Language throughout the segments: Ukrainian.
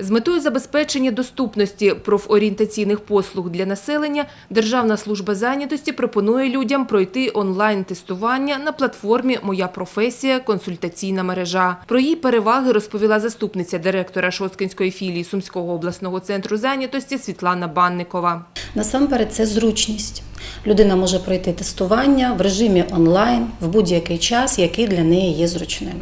З метою забезпечення доступності профорієнтаційних послуг для населення Державна служба зайнятості пропонує людям пройти онлайн-тестування на платформі Моя професія консультаційна мережа. Про її переваги розповіла заступниця директора Шосткинської філії Сумського обласного центру зайнятості Світлана Банникова. Насамперед, це зручність. Людина може пройти тестування в режимі онлайн в будь-який час, який для неї є зручним.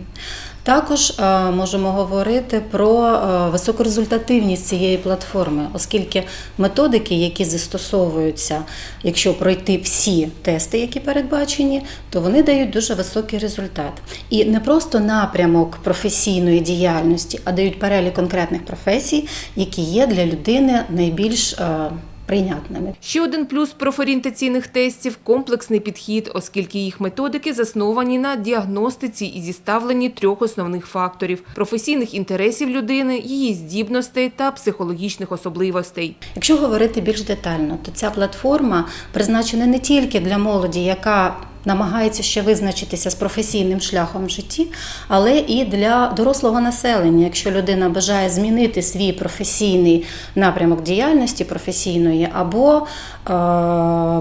Також е, можемо говорити про е, високорезультативність цієї платформи, оскільки методики, які застосовуються, якщо пройти всі тести, які передбачені, то вони дають дуже високий результат. І не просто напрямок професійної діяльності, а дають перелік конкретних професій, які є для людини найбільш е, прийнятними. Ще один плюс профорієнтаційних тестів – комплексний підхід, оскільки їх методики засновані на діагностиці і зіставленні трьох основних факторів – професійних інтересів людини, її здібностей та психологічних особливостей. Якщо говорити більш детально, то ця платформа призначена не тільки для молоді, яка намагається ще визначитися з професійним шляхом в житті, але і для дорослого населення, якщо людина бажає змінити свій професійний напрямок діяльності професійної або е,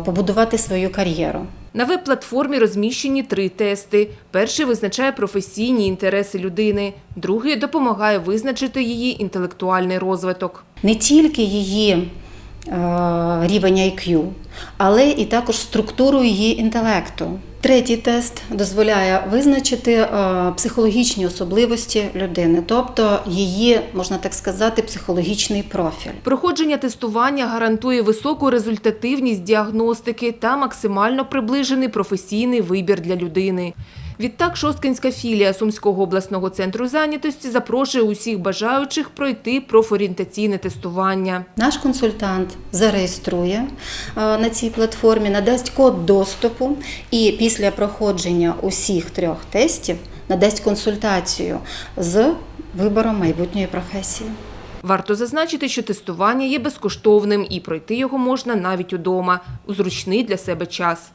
побудувати свою кар'єру. На веб-платформі розміщені три тести. Перший визначає професійні інтереси людини, другий допомагає визначити її інтелектуальний розвиток. не тільки її рівень IQ, але і також структуру її інтелекту. Третій тест дозволяє визначити е, психологічні особливості людини, тобто її, можна так сказати, психологічний профіль. Проходження тестування гарантує високу результативність діагностики та максимально приближений професійний вибір для людини. Відтак, Шосткинська філія Сумського обласного центру зайнятості запрошує усіх бажаючих пройти профорієнтаційне тестування. Наш консультант зареєструє е, на цій платформі, надасть код доступу і після проходження усіх трьох тестів надасть консультацію з вибором майбутньої професії. Варто зазначити, що тестування є безкоштовним і пройти його можна навіть удома у зручний для себе час.